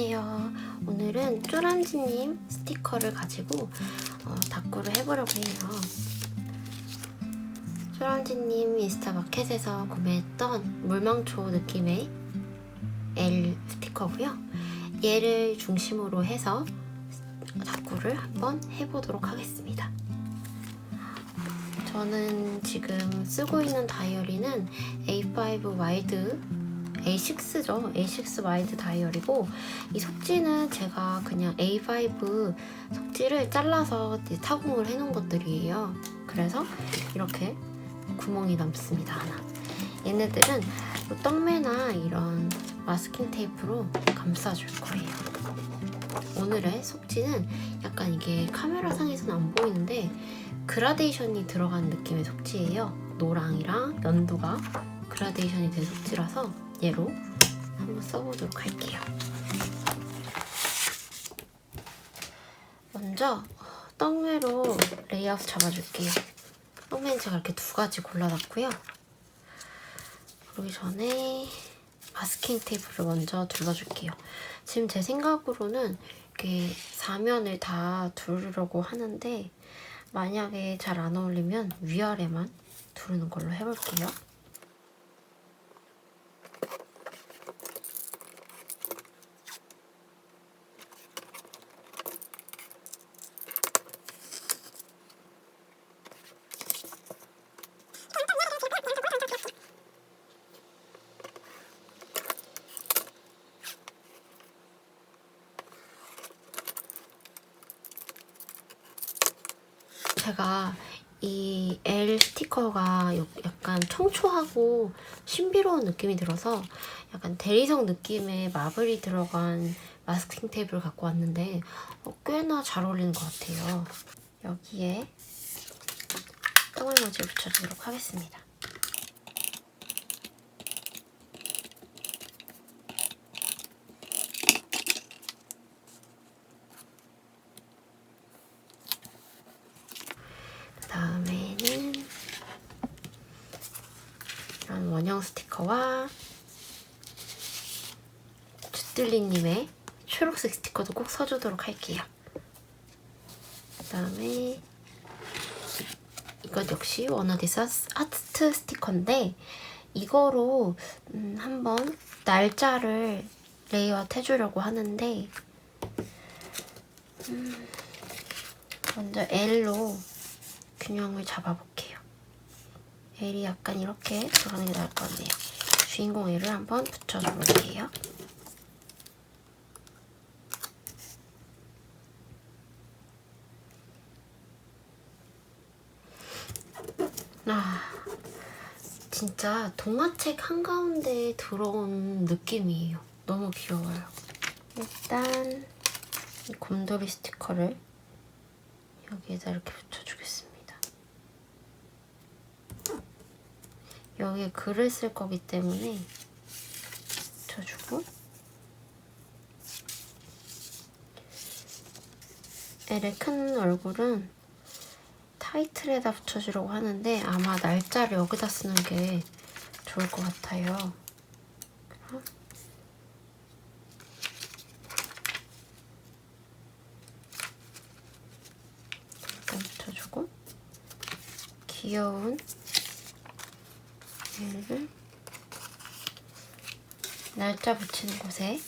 안녕하세요. 오늘은 쪼란지님 스티커를 가지고 어, 다꾸를 해보려고 해요. 쪼란지님 인스타 마켓에서 구매했던 물망초 느낌의 L 스티커고요. 얘를 중심으로 해서 다꾸를 한번 해보도록 하겠습니다. 저는 지금 쓰고 있는 다이어리는 A5 와이드 A6죠. A6 와이드 다이어리고 이 속지는 제가 그냥 A5 속지를 잘라서 타공을 해놓은 것들이에요. 그래서 이렇게 구멍이 남습니다. 하나. 얘네들은 뭐 떡매나 이런 마스킹 테이프로 감싸줄 거예요. 오늘의 속지는 약간 이게 카메라 상에서는 안 보이는데 그라데이션이 들어간 느낌의 속지예요. 노랑이랑 연두가 그라데이션이 된 속지라서 얘로 한번 써보도록 할게요. 먼저 떡매로 레이아웃 잡아줄게요. 떡매는 제가 이렇게 두 가지 골라놨고요. 그러기 전에 마스킹 테이프를 먼저 둘러줄게요. 지금 제 생각으로는 이렇게 사면을 다 두르려고 하는데 만약에 잘 안 어울리면 위아래만 두르는 걸로 해볼게요. 제가 이 L 스티커가 약간 청초하고 신비로운 느낌이 들어서 약간 대리석 느낌의 마블이 들어간 마스킹 테이프를 갖고 왔는데 어, 꽤나 잘 어울리는 것 같아요. 여기에 똥알모지를 붙여주도록 하겠습니다. 다음에는 이런 원형 스티커와 주뜰리님의 스티커도 꼭 써주도록 할게요. 그 다음에 이것 역시 워너디스 아트 스티커인데 이거로 음, 한번 날짜를 레이아웃 해주려고 하는데 음, 먼저 L로 균형을 잡아볼게요. L이 약간 이렇게 들어가는 게 나을 것 같네요. 주인공 L을 한번 붙여줘 볼게요. 아, 진짜 동화책 한가운데에 들어온 느낌이에요. 너무 귀여워요. 일단 이 곰돌이 스티커를 여기에다 이렇게 붙여주겠습니다. 여기에 글을 쓸 거기 때문에 붙여주고 엘의 큰 얼굴은 타이틀에다 붙여주려고 하는데 아마 날짜를 여기다 쓰는 게 좋을 것 같아요. 일단 붙여주고 귀여운 얘를 날짜 붙이는 곳에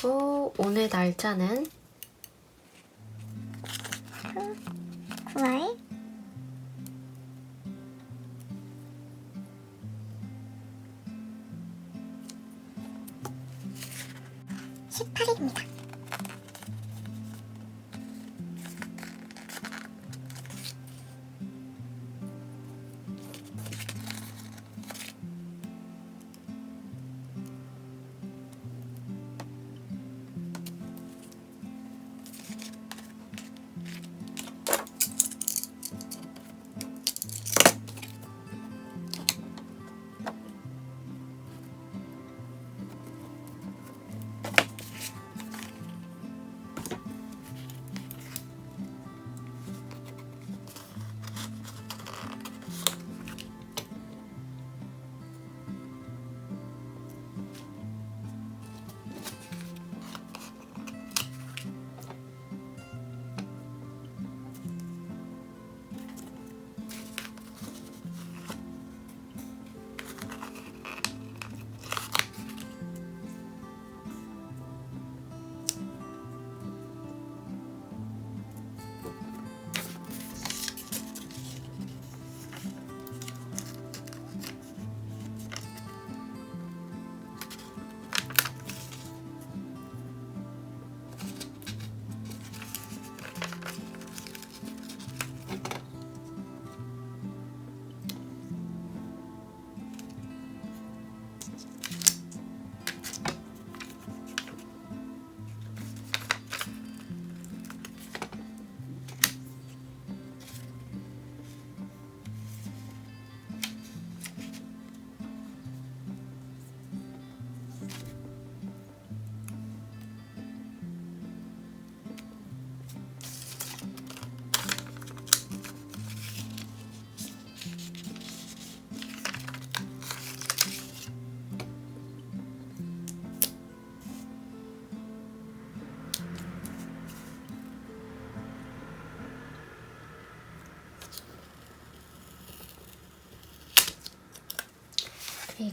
그리고 오늘 날짜는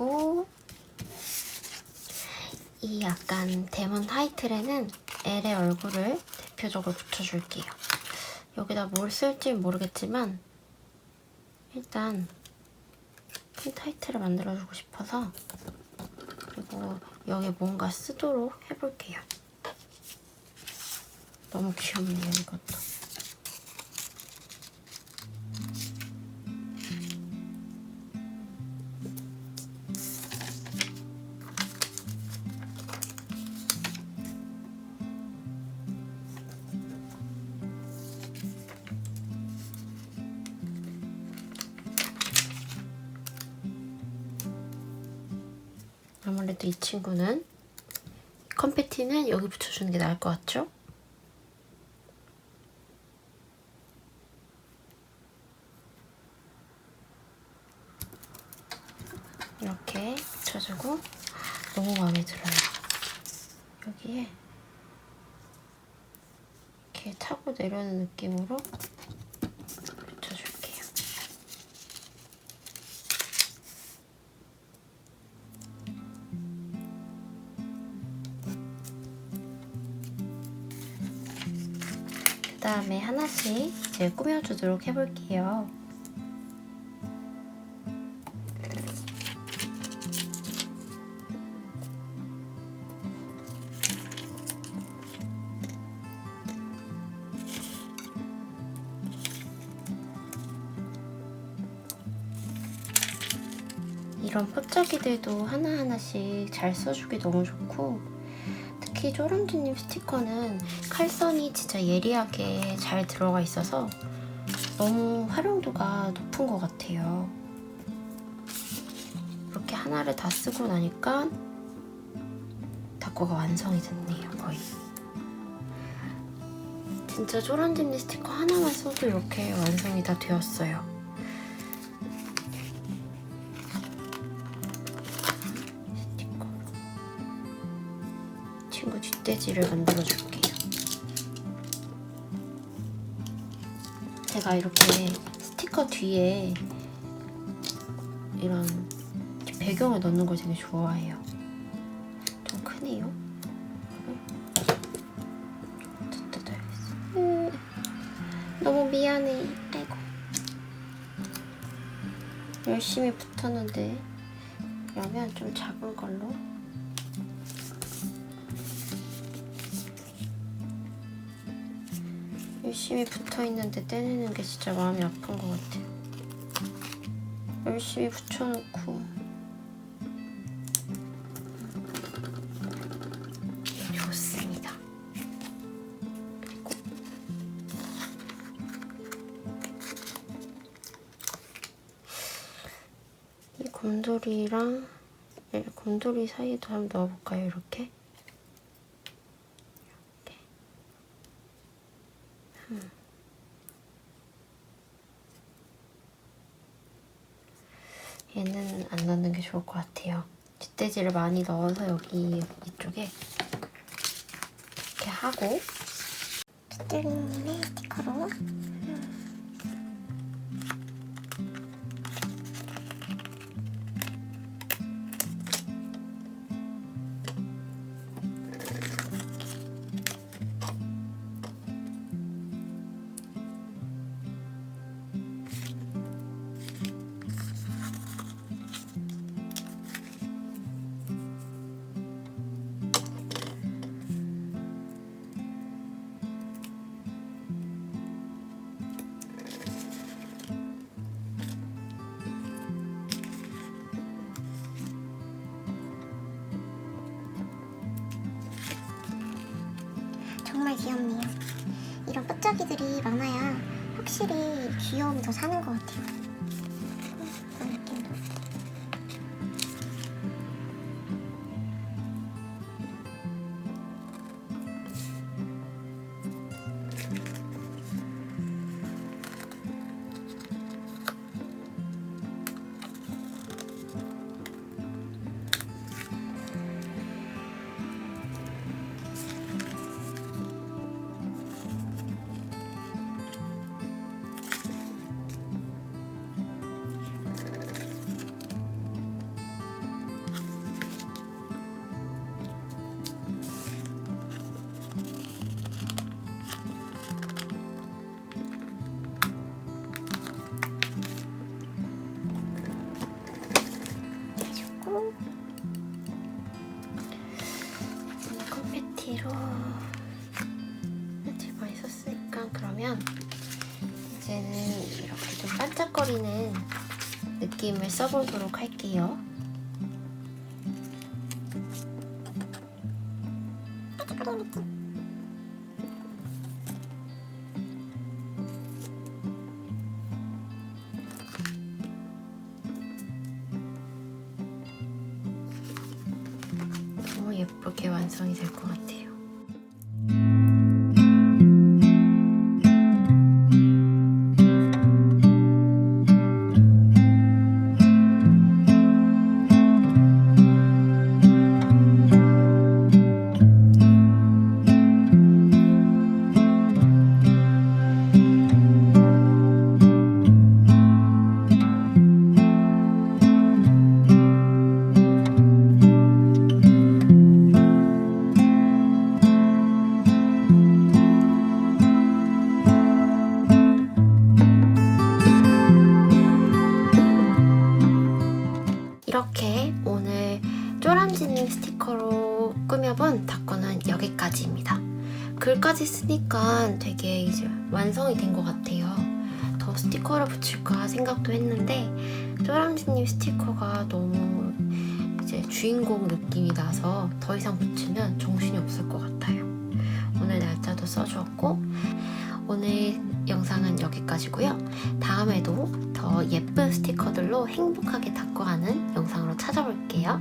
그리고 이 약간 데몬 타이틀에는 엘의 얼굴을 대표적으로 붙여줄게요. 여기다 뭘 쓸지 모르겠지만 일단 큰 타이틀을 만들어주고 싶어서 그리고 여기 뭔가 쓰도록 해볼게요. 너무 귀엽네요, 이것도. 아무래도 이 친구는 컴패티는 여기 붙여주는 게 나을 것 같죠? 이렇게 붙여주고 너무 마음에 들어요. 여기에 이렇게 타고 내려오는 느낌으로 하나씩 이제 꾸며주도록 해볼게요. 이런 포짜기들도 하나하나씩 잘 써주기 너무 좋고 특히 쪼랑지님 스티커는 칼선이 진짜 예리하게 잘 들어가 있어서 너무 활용도가 높은 것 같아요. 이렇게 하나를 다 쓰고 나니까 다코가 완성이 됐네요, 거의. 진짜 쪼란집니 스티커 하나만 써도 이렇게 완성이 다 되었어요. 친구 뒷돼지를 만들어 줄게요. 제가 이렇게 스티커 뒤에 이런 배경을 넣는 걸 되게 좋아해요. 좀 크네요. 음, 너무 미안해. 아이고. 열심히 붙었는데 그러면 좀 작은 걸로 열심히 붙어 있는데 떼내는 게 진짜 마음이 아픈 것 같아요. 열심히 붙여놓고 좋습니다. 이 곰돌이랑 이 곰돌이 사이에도 한번 넣어볼까요? 이렇게. 얘는 안 넣는 게 좋을 것 같아요. 뒷돼지를 많이 넣어서 여기 이쪽에 이렇게 하고 뚜뚜님의 스티커로 귀엽네요. 이런 뽀짝이들이 많아야 확실히 귀여움이 더 사는 것 같아요. 반짝거리는 느낌을 써보도록 할게요. 글까지 쓰니까 되게 이제 완성이 된 것 같아요. 더 스티커를 붙일까 생각도 했는데 쪼람지님 스티커가 너무 이제 주인공 느낌이 나서 더 이상 붙이면 정신이 없을 것 같아요. 오늘 날짜도 써주었고 오늘 영상은 여기까지고요. 다음에도 더 예쁜 스티커들로 행복하게 닦고가는 영상으로 찾아올게요.